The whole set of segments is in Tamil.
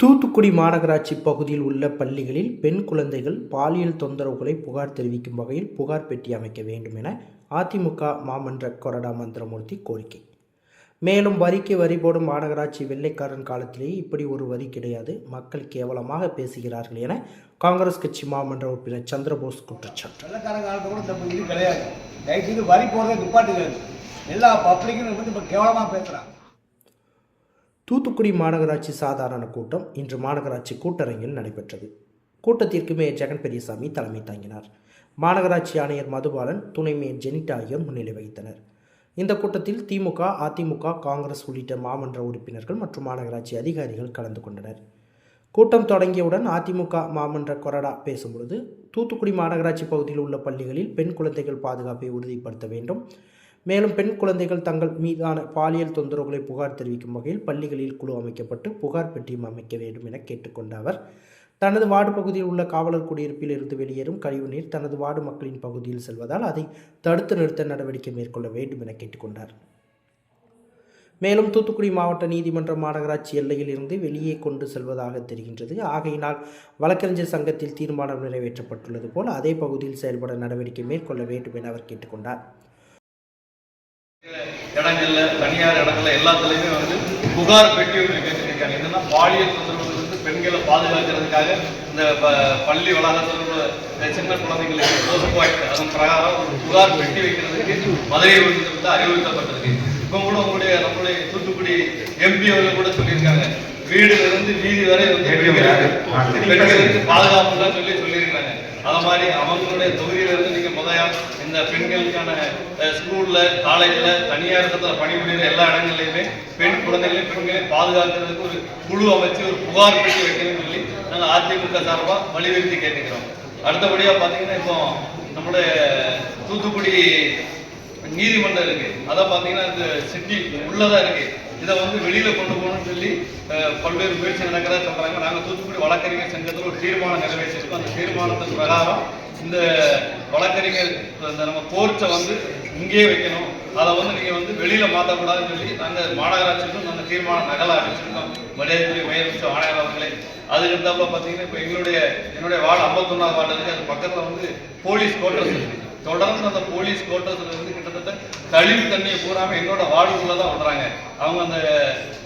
தூத்துக்குடி மாநகராட்சி பகுதியில் உள்ள பள்ளிகளில் பெண் குழந்தைகள் பாலியல் தொந்தரவுகளை புகார் தெரிவிக்கும் வகையில் புகார் பெட்டி அமைக்க வேண்டும் என அதிமுக மாமன்ற கொறடா மந்திரமூர்த்தி கோரிக்கை. மேலும் வரிக்கு வரி போடும் மாநகராட்சி வெள்ளைக்காரன் காலத்திலேயே இப்படி ஒரு வரி கிடையாது. மக்கள் கேவலமாக பேசுகிறார்கள் என காங்கிரஸ் கட்சி மாமன்ற உறுப்பினர் சந்திரபோஸ் குற்றச்சாட்டு. வெள்ளைக்காரன் காலத்தை கூட நம்ம இது கிடையாது. தயவுசெய்து வரி போடுறதை நிப்பாட்டுகிறது எல்லா பப்ளிக்கும் கேவலமாக பேசுகிறாங்க தூத்துக்குடி மாநகராட்சி சாதாரண கூட்டம் இன்று மாநகராட்சி கூட்டரங்கில் நடைபெற்றது. கூட்டத்திற்கு மேயர் ஜெகன் பெரியசாமி தலைமை தாங்கினார். மாநகராட்சி ஆணையர் மதுபாலன் துணை மேயர் ஜெனிட் ஆகியோர் முன்னிலை வகித்தனர். இந்த கூட்டத்தில் திமுக அதிமுக காங்கிரஸ் உள்ளிட்ட மாமன்ற உறுப்பினர்கள் மற்றும் மாநகராட்சி அதிகாரிகள் கலந்து கொண்டனர். கூட்டம் தொடங்கியவுடன் அதிமுக மாமன்ற கொறடா பேசும்பொழுது தூத்துக்குடி மாநகராட்சி பகுதியில் உள்ள பள்ளிகளில் பெண் குழந்தைகள் பாதுகாப்பை உறுதிப்படுத்த வேண்டும் மேலும் பெண் குழந்தைகள் தங்கள் மீதான பாலியல் தொந்தரவுகளை புகார் தெரிவிக்கும் வகையில் பள்ளிகளில் குழு அமைக்கப்பட்டு புகார் பெட்டியும் அமைக்க வேண்டும் என கேட்டுக்கொண்ட அவர் தனது வார்டு பகுதியில் உள்ள காவலர் குடியிருப்பில் இருந்து வெளியேறும் கழிவுநீர் தனது வார்டு மக்களின் பகுதியில் செல்வதால் அதை தடுத்து நிறுத்த நடவடிக்கை மேற்கொள்ள வேண்டும் என கேட்டுக்கொண்டார். மேலும் தூத்துக்குடி மாவட்ட நீதிமன்ற மாநகராட்சி எல்லையில் இருந்து வெளியே கொண்டு செல்வதாக தெரிகின்றது. ஆகையினால் வழக்கறிஞர் சங்கத்தில் தீர்மானம் நிறைவேற்றப்பட்டுள்ளது போல் அதே பகுதியில் செயல்பட நடவடிக்கை மேற்கொள்ள வேண்டும் என அவர் கேட்டுக்கொண்டார். இடங்கள்ல தனியார் இடங்கள்ல எல்லாத்துலயுமே வந்து புகார் பெட்டி ஒன்று கேட்டிருக்காங்க என்னன்னா பாலியல் தொந்தரவுல இருந்து பெண்களை பாதுகாக்கிறதுக்காக இந்த பள்ளி வளாகத்தில் சின்ன குழந்தைங்களுக்கு போஸ்ட் பாயிண்ட் அதன் பிரகாரம் ஒரு புகார் பெட்டி வைக்கிறதுக்கு மதுரை வந்து அறிவுறுத்தப்பட்டிருக்கு. இப்போ கூட உங்களுடைய நம்மளுடைய தூத்துக்குடி எம்பி அவர்கள் கூட சொல்லியிருக்காங்க. வீடுல இருந்து வீதி வரை வந்து பெண்களுக்கு பெண்களுக்கு பாதுகாப்புலாம் சொல்லி சொல்லியிருக்காங்க அது மாதிரி அவங்களுடைய தொகுதியிலிருந்து நீங்கள் நீங்க முதல்ல இந்த பெண்களுக்கான ஸ்கூலில் காலேஜில் தனியார் இடத்துல பணிபுரிகிற எல்லா இடங்கள்லையுமே பெண் குழந்தைகளையும் பெண்களையும் பாதுகாக்கிறதுக்கு ஒரு குழு அமைச்சு ஒரு புகார் பெட்டி வைக்கணும்னு சொல்லி நாங்கள் அதிமுக சார்பாக வலியுறுத்தி கேட்டுக்கிறோம். அடுத்தபடியாக பார்த்தீங்கன்னா இப்போ நம்மளுடைய தூத்துக்குடி நீதிமன்றம் இருக்குது அதை பார்த்தீங்கன்னா இந்த சிட்டி உள்ளதாக இருக்குது இதை வந்து வெளியில கொண்டு போகணும்னு சொல்லி பல்வேறு முயற்சி நடக்கிறதா சொல்றாங்க. நாங்கள் தூத்துக்குடி வழக்கறிஞர் சங்கத்தில் ஒரு தீர்மானம் நிறைவேற்றிருக்கோம். அந்த தீர்மானத்தின் பிரகாரம் இந்த வழக்கறிஞர் இந்த நம்ம கோர்ட்டை வந்து இங்கேயே வைக்கணும். அதை வந்து நீங்க வந்து வெளியில மாற்றக்கூடாதுன்னு சொல்லி நாங்கள் மாநகராட்சிக்கும் நாங்கள் தீர்மானம் நகல ஆரம்பிச்சிருக்கோம். மரியாதைக்குரிய மேயர் ஆணையர் அவர்களே. அதுக்கு இருந்தாப்புல பார்த்தீங்கன்னா இப்போ எங்களுடைய என்னுடைய வார்டு ஐம்பத்தொன்னாவது வார்டு இருக்கு. அது பக்கத்தில் வந்து போலீஸ் கோட்டர்ஸ் இருக்கு. தொடர்ந்து அந்த போலீஸ் கோட்டர்ஸ்ல இருந்து கிட்டத்தட்ட கழிவு தண்ணியை பூராம என்னோட வார்டுக்குள்ளே தான் விடுறாங்க. அவங்க அந்த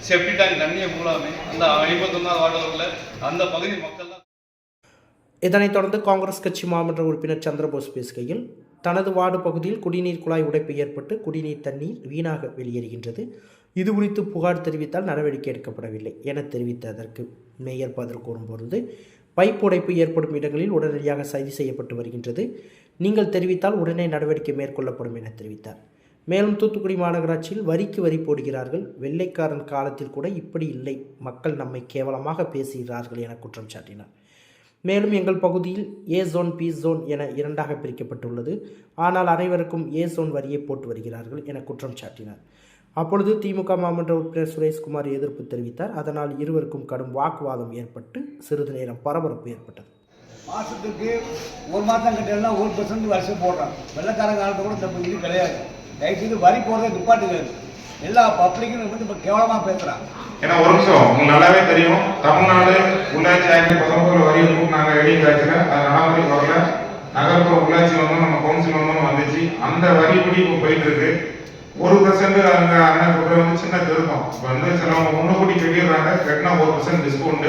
செப்டி டேங்க் தண்ணியை பூராமே அந்த ஐம்பத்தொன்னாவது வார்டில் அந்த பகுதி மக்கள் தான். இதனைத் தொடர்ந்து காங்கிரஸ் கட்சி மாமன்ற உறுப்பினர் சந்திரபோஸ் பேசுகையில் தனது வார்டு பகுதியில் குடிநீர் குழாய் உடைப்பு ஏற்பட்டு குடிநீர் தண்ணீர் வீணாக வெளியேறுகின்றது. இது குறித்து புகார் தெரிவித்தால் நடவடிக்கை எடுக்கப்படவில்லை என தெரிவித்ததற்கு மேயர் பதில் கூறும்பொழுது பைப் உடைப்பு ஏற்படும் இடங்களில் உடனடியாக சரி செய்யப்பட்டு வருகின்றது. நீங்கள் தெரிவித்தால் உடனே நடவடிக்கை மேற்கொள்ளப்படும் என தெரிவித்தார். மேலும் தூத்துக்குடி மாநகராட்சியில் வரிக்கு வரி போடுகிறார்கள். வெள்ளைக்காரன் காலத்தில் கூட இப்படி இல்லை. மக்கள் நம்மை கேவலமாக பேசுகிறார்கள் என குற்றம் சாட்டினார். மேலும் எங்கள் பகுதியில் ஏ ஜோன் பி ஜோன் என இரண்டாக பிரிக்கப்பட்டுள்ளது. ஆனால் அனைவருக்கும் ஏ ஜோன் வரியை போட்டு வருகிறார்கள் என குற்றம் சாட்டினார். அப்பொழுது திமுக மாமன்ற உறுப்பினர் சுரேஷ்குமார் எதிர்ப்பு தெரிவித்தார். அதனால் இருவருக்கும் கடும் வாக்குவாதம் ஏற்பட்டு சிறிது நேரம் பரபரப்பு ஏற்பட்டது. மாதத்துக்கு ஒரு மாதம் கட்டலைன்னா ஒரு பர்சன்ட் வருஷம் போடுறான் வெள்ளக்காரங்க காலத்தை கூட நம்ம இது கிடையாது. தயவுசெய்து வரி போகிறத நிப்பாட்டுகிறது எல்லா பப்ளிக்கும் வந்து இப்போ கேவலமாக பேசுகிறாங்க ஏன்னா ஒரு நிமிஷம். உங்களுக்கு நல்லாவே தெரியும். தமிழ்நாடு உள்ளாட்சி ஆயிரத்தி பத்தொன்பதுல வரி நாங்கள் எழுதி காய்ச்சல. அது நடைமுறை வரல நகர்ப்புற உள்ளாட்சி வந்தோம் நம்ம கவுன்சில் வந்தோம் வந்துச்சு. அந்த வரிப்படி இப்போ போயிட்டு இருக்கு ஒரு பர்சன்ட் அங்கே அண்ணன் சொல்றது வந்து சின்ன திருத்தம். இப்போ வந்து சிலவங்க முன்னுக்கூட்டி கட்டிடுறாங்க. கட்டினா ஒரு பர்சன்ட் டிஸ்கவுண்ட்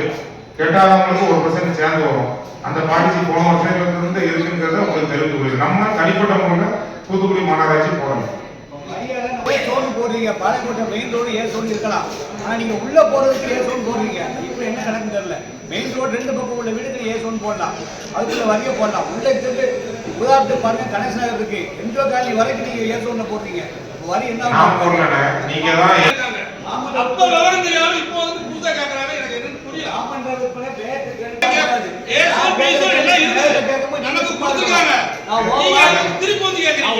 கெட்டாதவங்களுக்கு ஒரு பர்சன்ட் சேர்ந்து வரும். அந்த பாலிசி போன வருஷத்துல இருந்து இருக்குங்கிறத உங்களுக்கு தெரிஞ்சு போயிருக்கு நம்ம தனிப்பட்ட முறையில் தூத்துக்குடி மாநகராட்சி போடணும். சோன் போடுறீங்க? பாலக்கோட்டை மெயின் ரோடு ஏன் சோன் இருக்கலாம்? ஆனால் நீங்கள் உள்ளே போகிறதுக்கு சோன் போடுறீங்க? இப்போ என்ன கணக்கு தெரியல. மெயின் ரோடு ரெண்டு பக்கம் உள்ள வீடுக்கு ஏன் சோன் போடலாம்? அதுக்குள்ள வரியை போடலாம். உள்ள உதாரணத்துக்கு பாருங்க கணேஷ் நகர் இருக்கு. என்ஜோ காலனி வரைக்கும் நீங்கள் சோனில் போடுறீங்க? வரி என்ன தான். அப்ப விவரம் தெரியாம இப்போ வந்து புதுசா கேக்குறாங்க எனக்கு என்னன்னு புரியல. பேருக்கு நமக்கு கொடுத்துருக்காங்க. திருப்பி வந்து நான்